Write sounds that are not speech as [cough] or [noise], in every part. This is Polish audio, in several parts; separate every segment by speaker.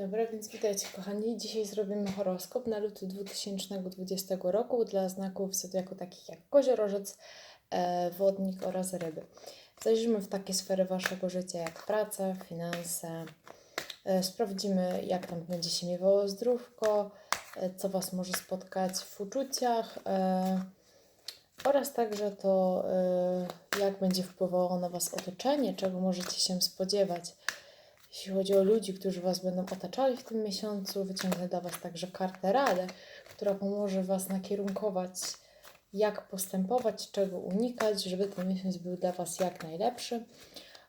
Speaker 1: Dobra, więc witajcie kochani. Dzisiaj zrobimy horoskop na luty 2020 roku dla znaków zodiaku takich jak koziorożec, e, wodnik oraz ryby. Zajrzymy w takie sfery waszego życia jak praca, finanse. E, sprawdzimy jak tam będzie się miewało zdrówko, e, co was może spotkać w uczuciach oraz także to jak będzie wpływało na was otoczenie, czego możecie się spodziewać. Jeśli chodzi o ludzi, którzy Was będą otaczali w tym miesiącu, wyciągnę dla Was także kartę Radę, która pomoże Was nakierunkować, jak postępować, czego unikać, żeby ten miesiąc był dla Was jak najlepszy.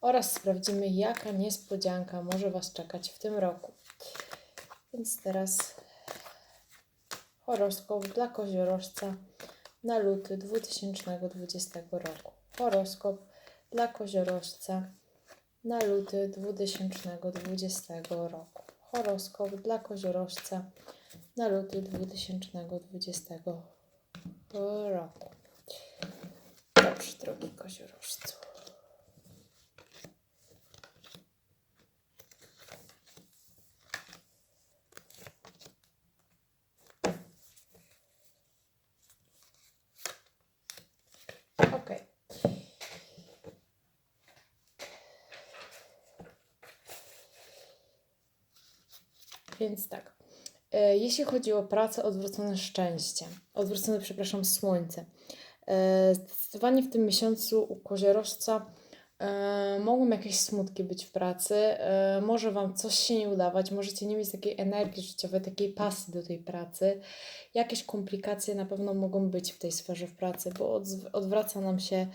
Speaker 1: Oraz sprawdzimy, jaka niespodzianka może Was czekać w tym roku. Więc teraz horoskop dla koziorożca na luty 2020 roku. Horoskop dla koziorożca na luty 2020 roku. Horoskop dla koziorożca na luty 2020 roku. Dobrze, drogi koziorożcu. Okej. Więc tak. E, Jeśli chodzi o pracę, odwrócone szczęście. Odwrócone, przepraszam, słońce. E, Zdecydowanie w tym miesiącu u koziorożca mogą jakieś smutki być w pracy. E, może Wam coś się nie udawać, możecie nie mieć takiej energii życiowej, takiej pasji do tej pracy. Jakieś komplikacje na pewno mogą być w tej sferze w pracy, bo odwraca nam się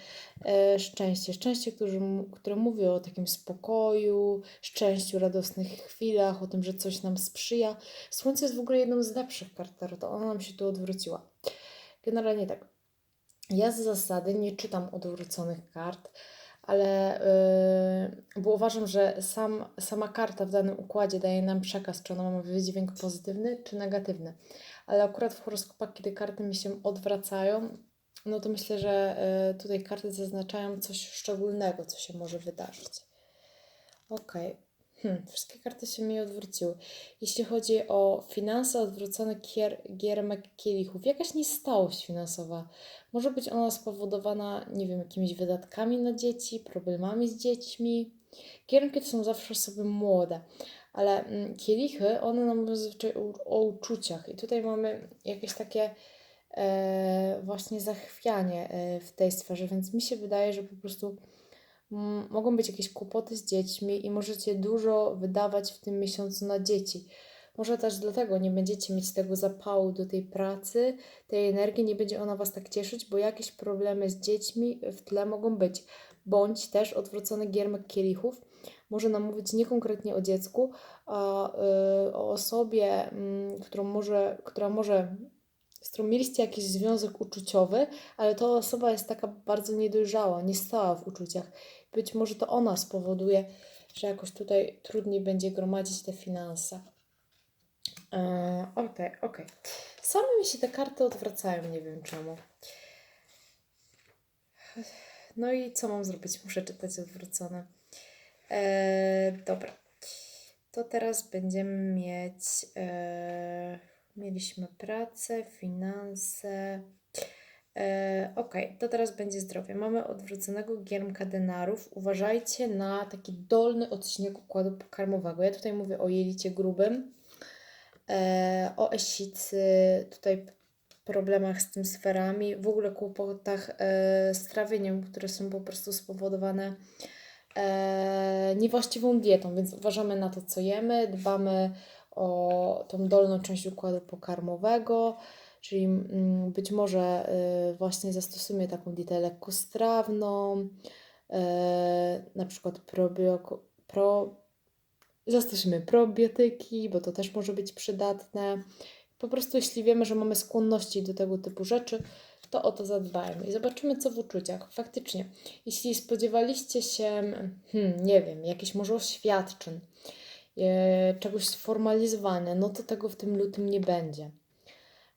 Speaker 1: e, szczęście. Szczęście, które, które mówi o takim spokoju, szczęściu, radosnych chwilach, o tym, że coś nam sprzyja. Słońce jest w ogóle jedną z lepszych kart tarotu, ona nam się tu odwróciła. Generalnie tak. Ja z zasady nie czytam odwróconych kart, ale yy, bo uważam, że sam, sama karta w danym układzie daje nam przekaz, czy ona ma wydźwięk pozytywny, czy negatywny. Ale akurat w horoskopach, kiedy karty mi się odwracają, no to myślę, że yy, tutaj karty zaznaczają coś szczególnego, co się może wydarzyć. Okej. Hmm, wszystkie karty się mi odwróciły. Jeśli chodzi o finanse, odwrócony kier, giermek kielichów. Jakaś niestałość finansowa. Może być ona spowodowana, nie wiem, jakimiś wydatkami na dzieci, problemami z dziećmi. Giermki to są zawsze osoby młode, ale mm, kielichy, one nam mówią zazwyczaj o, o uczuciach. I tutaj mamy jakieś takie e, właśnie zachwianie e, w tej sferze, więc mi się wydaje, że po prostu mogą być jakieś kłopoty z dziećmi i możecie dużo wydawać w tym miesiącu na dzieci. Może też dlatego nie będziecie mieć tego zapału do tej pracy, tej energii, nie będzie ona Was tak cieszyć, bo jakieś problemy z dziećmi w tle mogą być. Bądź też odwrócony giermek kielichów może nam mówić nie konkretnie o dziecku, a y, o osobie, mm, którą może, która może, z którą mieliście jakiś związek uczuciowy, ale ta osoba jest taka bardzo niedojrzała, nie stała w uczuciach. Być może to ona spowoduje, że jakoś tutaj trudniej będzie gromadzić te finanse. E, Okej, okej. Same mi się te karty odwracają, nie wiem czemu. No i co mam zrobić? Muszę czytać odwrócone. E, dobra. To teraz będziemy mieć. E, mieliśmy pracę, finanse. E, ok, to teraz będzie zdrowie. Mamy odwróconego giermka denarów. Uważajcie na taki dolny odcinek układu pokarmowego. Ja tutaj mówię o jelicie grubym, e, o esicy, tutaj problemach z tym sferami, w ogóle kłopotach e, z trawieniem, które są po prostu spowodowane niewłaściwą dietą, więc uważamy na to, co jemy, dbamy o tą dolną część układu pokarmowego, czyli mm, być może y, właśnie zastosujemy taką dietę lekkostrawną, e, na przykład probioko, pro, zastosujemy probiotyki, bo to też może być przydatne. Po prostu jeśli wiemy, że mamy skłonności do tego typu rzeczy, to o to zadbajmy. I zobaczymy, co w uczuciach. Faktycznie, jeśli spodziewaliście się, hmm, nie wiem, jakichś może oświadczyn, e, czegoś sformalizowania, no to tego w tym lutym nie będzie.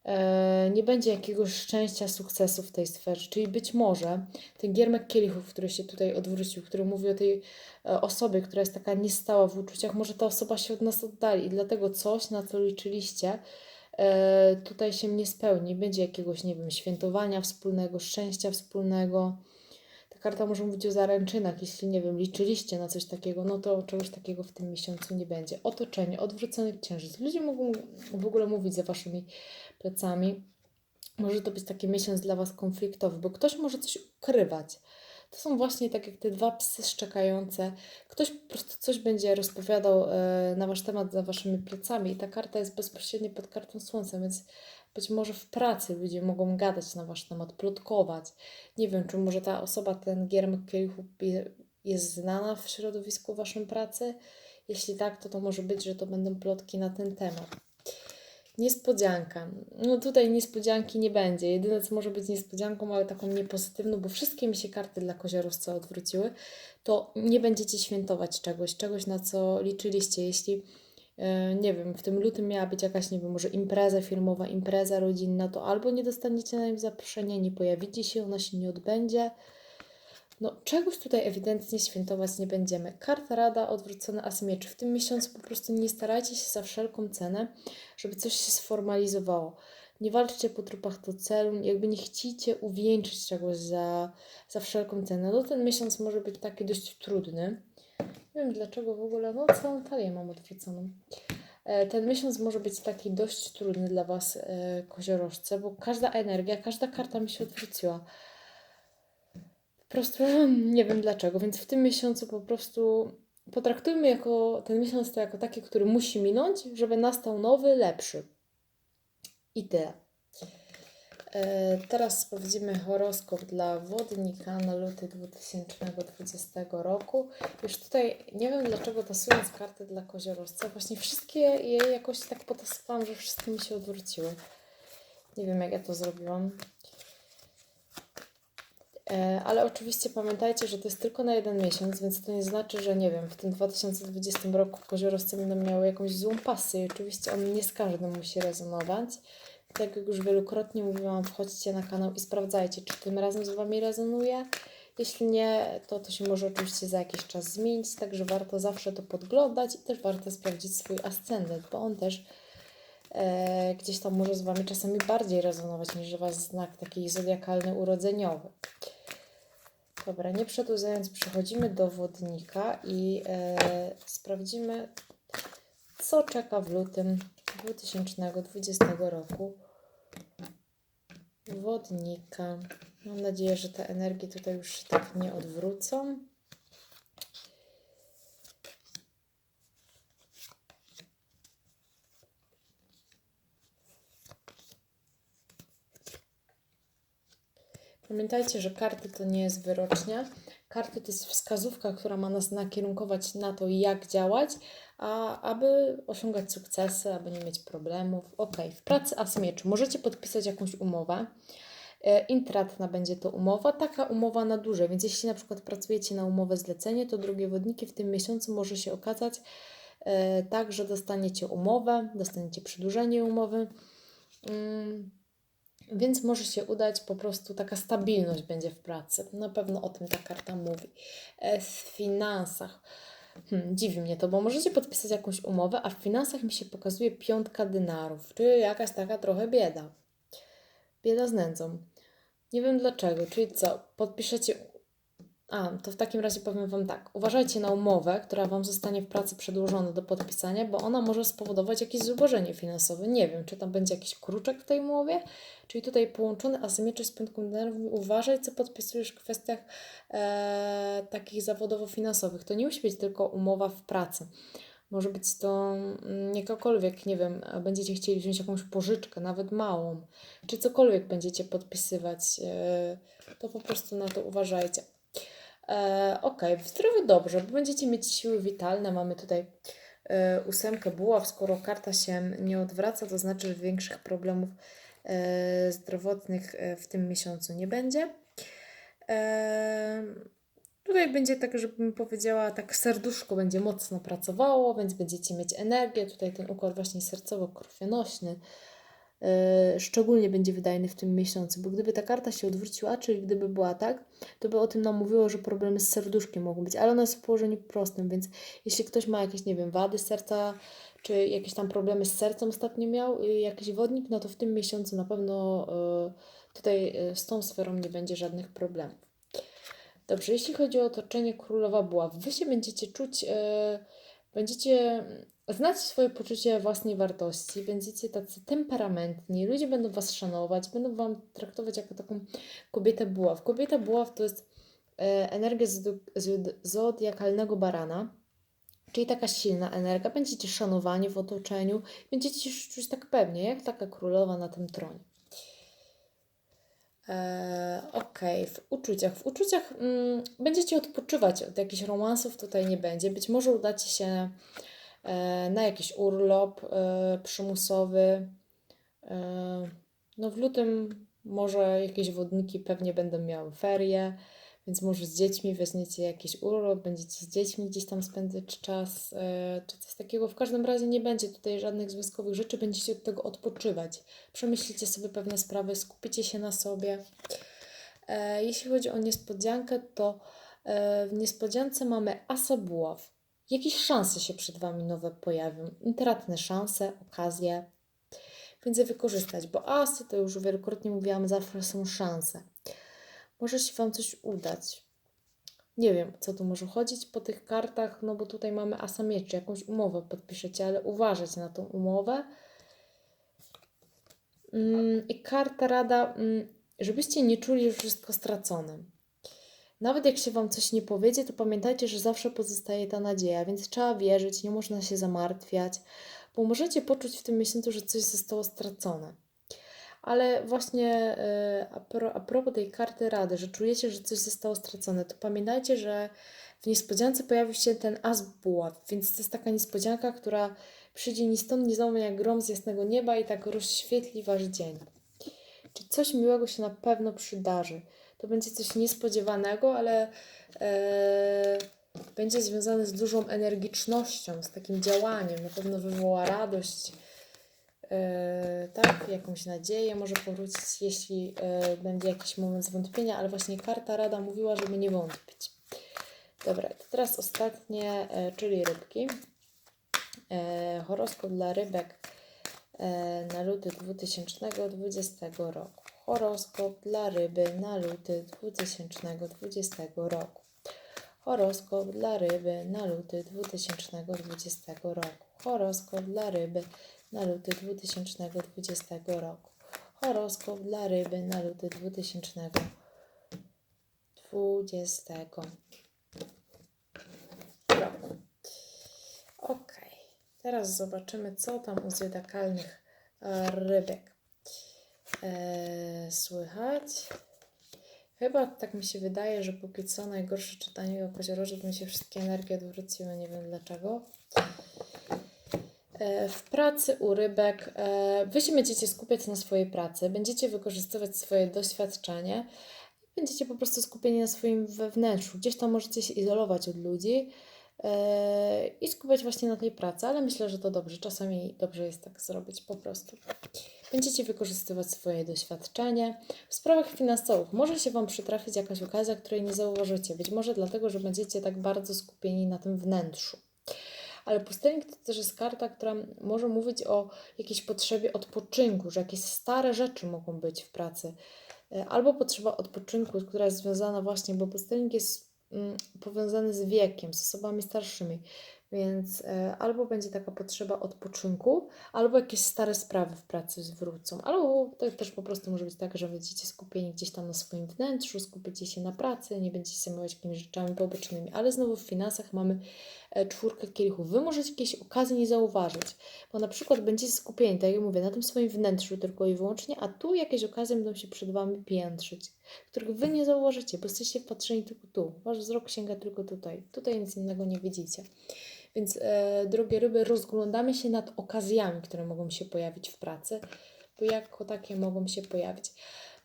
Speaker 1: E, nie będzie jakiegoś szczęścia, sukcesu w tej sferze. Czyli być może ten giermek kielichów, który się tutaj odwrócił, który mówi o tej e, osobie, która jest taka niestała w uczuciach, może ta osoba się od nas oddali i dlatego coś, na co liczyliście, e, tutaj się nie spełni. Będzie jakiegoś, nie wiem, świętowania wspólnego, szczęścia wspólnego. Ta karta może mówić o zaręczynach. Jeśli, nie wiem, liczyliście na coś takiego, no to czegoś takiego w tym miesiącu nie będzie. Otoczenie, odwrócony księżyc. Ludzie mogą w ogóle mówić za waszymi plecami. Może to być taki miesiąc dla was konfliktowy, bo ktoś może coś ukrywać. To są właśnie tak jak te dwa psy szczekające. Ktoś po prostu coś będzie rozpowiadał e, na wasz temat za waszymi plecami i ta karta jest bezpośrednio pod kartą słońca, więc być może w pracy ludzie mogą gadać na wasz temat, plotkować. Nie wiem, czy może ta osoba, ten giermek kielichów je- jest znana w środowisku waszym pracy. Jeśli tak, to to może być, że to będą plotki na ten temat. Niespodzianka. No tutaj niespodzianki nie będzie. Jedyne, co może być niespodzianką, ale taką niepozytywną, bo wszystkie mi się karty dla koziorowca odwróciły, to nie będziecie świętować czegoś, czegoś na co liczyliście. Jeśli, nie wiem, w tym lutym miała być jakaś, nie wiem, może impreza firmowa, impreza rodzinna, to albo nie dostaniecie na nią zaproszenia, nie pojawicie się, ona się nie odbędzie. No, czegoś tutaj ewidentnie świętować nie będziemy. Karta Rada, odwrócone as mieczy. W tym miesiącu po prostu nie starajcie się za wszelką cenę, żeby coś się sformalizowało. Nie walczcie po trupach do celu, jakby nie chcicie uwieńczyć czegoś za, za wszelką cenę. No ten miesiąc może być taki dość trudny. Nie wiem dlaczego w ogóle, no całą talię mam odwróconą. E, Ten miesiąc może być taki dość trudny dla Was, e, koziorożce, bo każda energia, każda karta mi się odwróciła. Po prostu [laughs] nie wiem dlaczego, więc w tym miesiącu po prostu potraktujmy jako ten miesiąc to jako taki, który musi minąć, żeby nastał nowy, lepszy. I tyle. E, Teraz sprawdzimy horoskop dla wodnika na luty 2020 roku. Już tutaj nie wiem dlaczego tasując karty dla koziorożca, właśnie wszystkie je jakoś tak potasowałam, że wszystkie mi się odwróciły. Nie wiem jak ja to zrobiłam. E, Ale oczywiście pamiętajcie, że to jest tylko na jeden miesiąc, więc to nie znaczy, że nie wiem, w tym 2020 roku koziorowcy będą miały jakąś złą pasję. Oczywiście on nie z każdym musi rezonować. Tak jak już wielokrotnie mówiłam, wchodźcie na kanał i sprawdzajcie, czy tym razem z Wami rezonuje. Jeśli nie, to to się może oczywiście za jakiś czas zmienić, także warto zawsze to podglądać i też warto sprawdzić swój ascendent, bo on też e, gdzieś tam może z Wami czasami bardziej rezonować niż Wasz znak taki zodiakalny, urodzeniowy. Dobra, nie przedłużając, przechodzimy do wodnika i e, sprawdzimy, co czeka w lutym 2020 roku wodnika. Mam nadzieję, że te energie tutaj już się tak nie odwrócą. Pamiętajcie, że karty to nie jest wyrocznia. Karty to jest wskazówka, która ma nas nakierunkować na to, jak działać, a aby osiągać sukcesy, aby nie mieć problemów. Ok, w pracy as mieczy możecie podpisać jakąś umowę. E, Intratna będzie to umowa, taka umowa na dłużej, więc jeśli na przykład pracujecie na umowę zlecenie, to drugie wodniki w tym miesiącu może się okazać e, tak, że dostaniecie umowę, dostaniecie przedłużenie umowy. Więc może się udać po prostu taka stabilność będzie w pracy. Na pewno o tym ta karta mówi. E, W finansach. Hmm, dziwi mnie to, bo możecie podpisać jakąś umowę, a w finansach mi się pokazuje piątka dynarów, czyli jakaś taka trochę bieda. Bieda z nędzą. Nie wiem dlaczego, czyli co? Podpiszecie. A, to w takim razie powiem Wam tak. Uważajcie na umowę, która Wam zostanie w pracy przedłożona do podpisania, bo ona może spowodować jakieś zubożenie finansowe. Nie wiem, czy tam będzie jakiś kruczek w tej umowie, czyli tutaj połączony asymetry z piątką dynarów. Uważaj, co podpisujesz w kwestiach e, takich zawodowo-finansowych. To nie musi być tylko umowa w pracy. Może być to mm, jakakolwiek, nie wiem, będziecie chcieli wziąć jakąś pożyczkę, nawet małą, czy cokolwiek będziecie podpisywać, e, to po prostu na to uważajcie. E, ok, w zdrowiu dobrze, bo będziecie mieć siły witalne. Mamy tutaj e, ósemkę buław. Skoro karta się nie odwraca, to znaczy, że większych problemów e, zdrowotnych e, w tym miesiącu nie będzie. E, tutaj będzie tak, żebym powiedziała, tak serduszko będzie mocno pracowało, więc będziecie mieć energię. Tutaj ten układ właśnie sercowo-krwionośny szczególnie będzie wydajny w tym miesiącu, bo gdyby ta karta się odwróciła, czyli gdyby była tak, to by o tym nam mówiło, że problemy z serduszkiem mogą być, ale ona jest w położeniu prostym, więc jeśli ktoś ma jakieś, nie wiem, wady serca, czy jakieś tam problemy z sercem ostatnio miał, y, jakiś wodnik, no to w tym miesiącu na pewno y, tutaj y, z tą sferą nie będzie żadnych problemów. Dobrze, jeśli chodzi o otoczenie królowa buław, wy się będziecie czuć, y, będziecie znać swoje poczucie własnej wartości, będziecie tacy temperamentni, ludzie będą was szanować, będą wam traktować jako taką kobietę buław. Kobieta buław to jest e, energia zod- zod- zodiakalnego barana, czyli taka silna energia. Będziecie szanowani w otoczeniu, będziecie się czuć tak pewnie, jak taka królowa na tym tronie. Eee, Okej, w uczuciach. W uczuciach mm, będziecie odpoczywać od jakichś romansów, tutaj nie będzie. Być może udacie się e, na jakiś urlop e, przymusowy. E, no w lutym może jakieś wodniki pewnie będą miały ferie, więc może z dziećmi weźmiecie jakiś urlop, będziecie z dziećmi gdzieś tam spędzać czas, e, czy coś takiego. W każdym razie nie będzie tutaj żadnych związkowych rzeczy, będziecie od tego odpoczywać. Przemyślicie sobie pewne sprawy, skupicie się na sobie. E, jeśli chodzi o niespodziankę, to e, w niespodziance mamy asa buław. Jakieś szanse się przed Wami nowe pojawią, intratne szanse, okazje, więc je wykorzystać, bo asy, to już wielokrotnie mówiłam, zawsze są szanse. Może się Wam coś udać. Nie wiem, co tu może chodzić po tych kartach, no bo tutaj mamy asa mieczy, jakąś umowę podpiszecie, ale uważać na tą umowę. Mm, I karta rada, mm, żebyście nie czuli, że wszystko stracone. Nawet jak się Wam coś nie powiedzie, to pamiętajcie, że zawsze pozostaje ta nadzieja, więc trzeba wierzyć, nie można się zamartwiać, bo możecie poczuć w tym miesiącu, że coś zostało stracone. Ale właśnie e, a, pro, a propos tej karty rady, że czujecie, że coś zostało stracone, to pamiętajcie, że w niespodziance pojawił się ten as buław, więc to jest taka niespodzianka, która przyjdzie ni stąd, ni znowu jak grom z jasnego nieba i tak rozświetli Wasz dzień. Czy coś miłego się na pewno przydarzy. To będzie coś niespodziewanego, ale e, będzie związane z dużą energicznością, z takim działaniem. Na pewno wywoła radość, tak, jakąś nadzieję może powrócić, jeśli e, będzie jakiś moment zwątpienia, ale właśnie karta rada mówiła, żeby nie wątpić. Dobra, to teraz ostatnie, e, czyli rybki. E, horoskop dla rybek e, na luty 2020 roku. Horoskop dla ryby na luty 2020 roku. Horoskop dla ryby na luty 2020 roku. Horoskop dla ryby na luty 2020 roku. Horoskop dla ryby na luty 2020 roku. Ok, teraz zobaczymy, co tam u zodiakalnych e, rybek e, słychać. Chyba tak mi się wydaje, że póki co najgorsze czytanie o koziorożu, mi się wszystkie energie odwróciły, nie wiem dlaczego. E, W pracy u rybek e, wy się będziecie skupiać na swojej pracy, będziecie wykorzystywać swoje doświadczenie, będziecie po prostu skupieni na swoim wewnętrzu. Gdzieś tam możecie się izolować od ludzi e, i skupiać właśnie na tej pracy, ale myślę, że to dobrze. Czasami dobrze jest tak zrobić po prostu. Będziecie wykorzystywać swoje doświadczenie. W sprawach finansowych może się Wam przytrafić jakaś okazja, której nie zauważycie. Być może dlatego, że będziecie tak bardzo skupieni na tym wnętrzu. Ale pustelnik to też jest karta, która może mówić o jakiejś potrzebie odpoczynku, że jakieś stare rzeczy mogą być w pracy. E, Albo potrzeba odpoczynku, która jest związana właśnie, bo pustelnik jest mm, powiązany z wiekiem, z osobami starszymi. Więc e, albo będzie taka potrzeba odpoczynku, albo jakieś stare sprawy w pracy zwrócą. Albo to też po prostu może być tak, że będziecie skupieni gdzieś tam na swoim wnętrzu, skupicie się na pracy, nie będziecie zajmować jakimiś rzeczami pobocznymi. Ale znowu w finansach mamy e, czwórkę kielichów. Wy możecie jakieś okazje nie zauważyć, bo na przykład będziecie skupieni, tak jak mówię, na tym swoim wnętrzu tylko i wyłącznie, a tu jakieś okazje będą się przed Wami piętrzyć, których Wy nie zauważycie, bo jesteście wpatrzeni tylko tu. Wasz wzrok sięga tylko tutaj. Tutaj nic innego nie widzicie. Więc, e, drogie ryby, rozglądamy się nad okazjami, które mogą się pojawić w pracy, bo jako takie mogą się pojawić.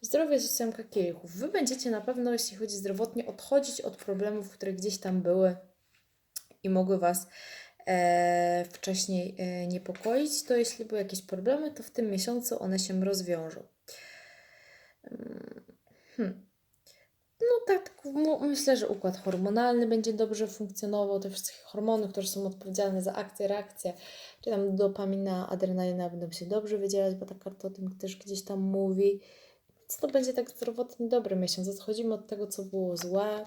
Speaker 1: Zdrowie z ósemka kielichów. Wy będziecie na pewno, jeśli chodzi zdrowotnie, odchodzić od problemów, które gdzieś tam były i mogły Was e, wcześniej e, niepokoić, to jeśli były jakieś problemy, to w tym miesiącu one się rozwiążą. Mm, Hmm. No tak, mu- myślę, że układ hormonalny będzie dobrze funkcjonował, te wszystkie hormony, które są odpowiedzialne za akcję, reakcję, czy tam dopamina, adrenalina będą się dobrze wydzielać, bo ta karta o tym też gdzieś tam mówi. Więc to będzie tak zdrowotnie dobry miesiąc. Odchodzimy od tego, co było złe.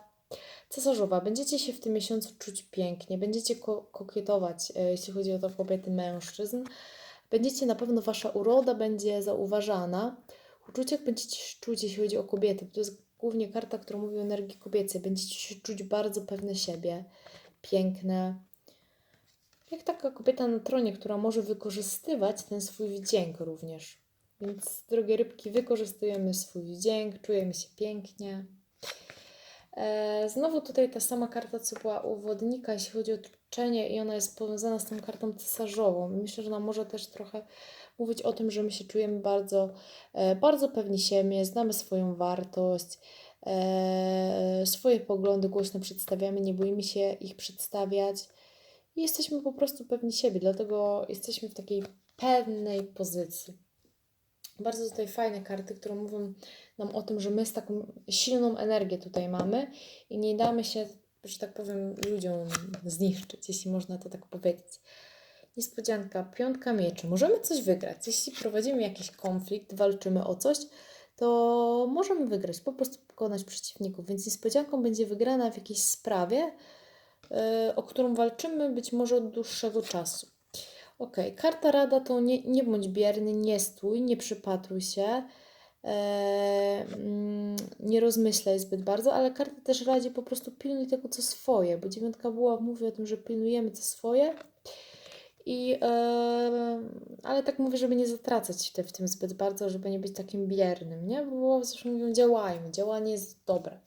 Speaker 1: Cesarzowa, będziecie się w tym miesiącu czuć pięknie, będziecie ko- kokietować, e, jeśli chodzi o to kobiety, mężczyzn. Będziecie na pewno, wasza uroda będzie zauważana. Uczucia będziecie się czuć, jeśli chodzi o kobiety. To jest głównie karta, która mówi o energii kobiecej. Będziecie się czuć bardzo pewne siebie, piękne. Jak taka kobieta na tronie, która może wykorzystywać ten swój wdzięk również. Więc, drogie rybki, wykorzystujemy swój wdzięk, czujemy się pięknie. E, Znowu tutaj ta sama karta, co była u wodnika, jeśli chodzi o otoczenie i ona jest powiązana z tą kartą cesarzową. Myślę, że ona może też trochę mówić o tym, że my się czujemy bardzo, e, bardzo pewni siebie, znamy swoją wartość, e, swoje poglądy głośno przedstawiamy, nie boimy się ich przedstawiać i jesteśmy po prostu pewni siebie, dlatego jesteśmy w takiej pewnej pozycji. Bardzo tutaj fajne karty, które mówią nam o tym, że my z taką silną energię tutaj mamy i nie damy się, że tak powiem, ludziom zniszczyć, jeśli można to tak powiedzieć. Niespodzianka, piątka mieczy. Możemy coś wygrać. Jeśli prowadzimy jakiś konflikt, walczymy o coś, to możemy wygrać, po prostu pokonać przeciwników. Więc niespodzianką będzie wygrana w jakiejś sprawie, yy, o którą walczymy być może od dłuższego czasu. Ok, karta rada to nie, nie bądź bierny, nie stój, nie przypatruj się, e, mm, nie rozmyślaj zbyt bardzo, ale karta też radzi po prostu pilnuj tego, co swoje, bo dziewiątka była mówi o tym, że pilnujemy co swoje. I, e, ale tak mówię, żeby nie zatracać się w tym zbyt bardzo, żeby nie być takim biernym, nie? Bo zawsze mówią, działajmy, działanie jest dobre.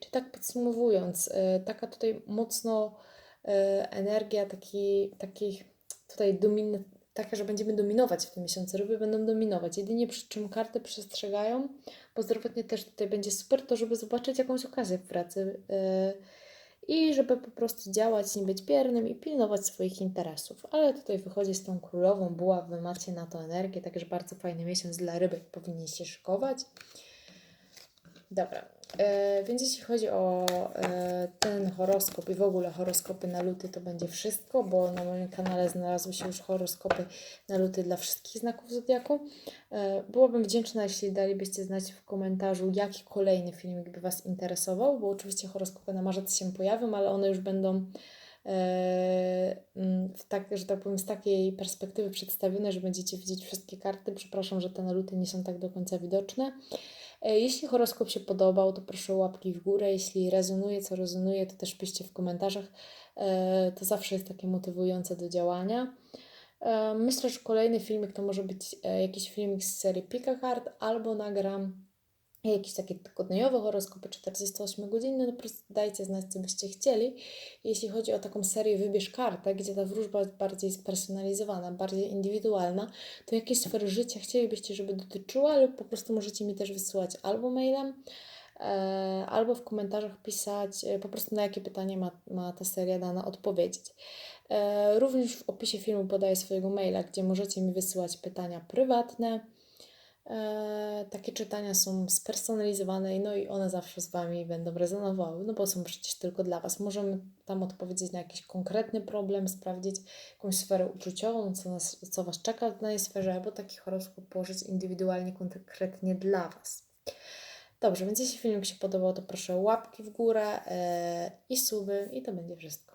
Speaker 1: Czy tak podsumowując, e, taka tutaj mocno e, energia taki, takich tutaj domin, taka, że będziemy dominować w tym miesiącu. Ryby będą dominować. Jedynie przy czym karty przestrzegają, bo zdrowotnie też tutaj będzie super, to żeby zobaczyć jakąś okazję w pracy yy, i żeby po prostu działać, nie być biernym i pilnować swoich interesów. Ale tutaj wychodzi z tą królową buła, wy macie na to energię, także bardzo fajny miesiąc dla rybek, powinniście szykować. Dobra, więc jeśli chodzi o e, ten horoskop i w ogóle horoskopy na luty, to będzie wszystko, bo na moim kanale znalazły się już horoskopy na luty dla wszystkich znaków zodiaku. E, byłabym wdzięczna, jeśli dalibyście znać w komentarzu, jaki kolejny filmik by Was interesował, bo oczywiście horoskopy na marzec się pojawią, ale one już będą e, mm, w tak, że tak powiem, z takiej perspektywy przedstawione, że będziecie widzieć wszystkie karty. Przepraszam, że te na luty nie są tak do końca widoczne. E, Jeśli horoskop się podobał, to proszę łapki w górę. Jeśli rezonuje, co rezonuje, to też piszcie w komentarzach. E, To zawsze jest takie motywujące do działania. E, Myślę, że kolejny filmik to może być jakiś filmik z serii Pika Card albo nagram jakieś takie tygodniowe horoskopy 48 godziny, no po prostu dajcie znać, co byście chcieli. Jeśli chodzi o taką serię Wybierz kartę, gdzie ta wróżba jest bardziej spersonalizowana, bardziej indywidualna, to jakie sfery życia chcielibyście, żeby dotyczyła, lub po prostu możecie mi też wysyłać albo mailem, e, albo w komentarzach pisać e, po prostu na jakie pytanie ma, ma ta seria dana odpowiedzieć. E, również w opisie filmu podaję swojego maila, gdzie możecie mi wysyłać pytania prywatne. E, takie czytania są spersonalizowane, no i one zawsze z Wami będą rezonowały, no bo są przecież tylko dla Was. Możemy tam odpowiedzieć na jakiś konkretny problem, sprawdzić jakąś sferę uczuciową, co, nas, co Was czeka w danej sferze, albo taki horoskop położyć indywidualnie, konkretnie dla Was. Dobrze, więc jeśli filmik się podobał, to proszę łapki w górę e, i suby i to będzie wszystko.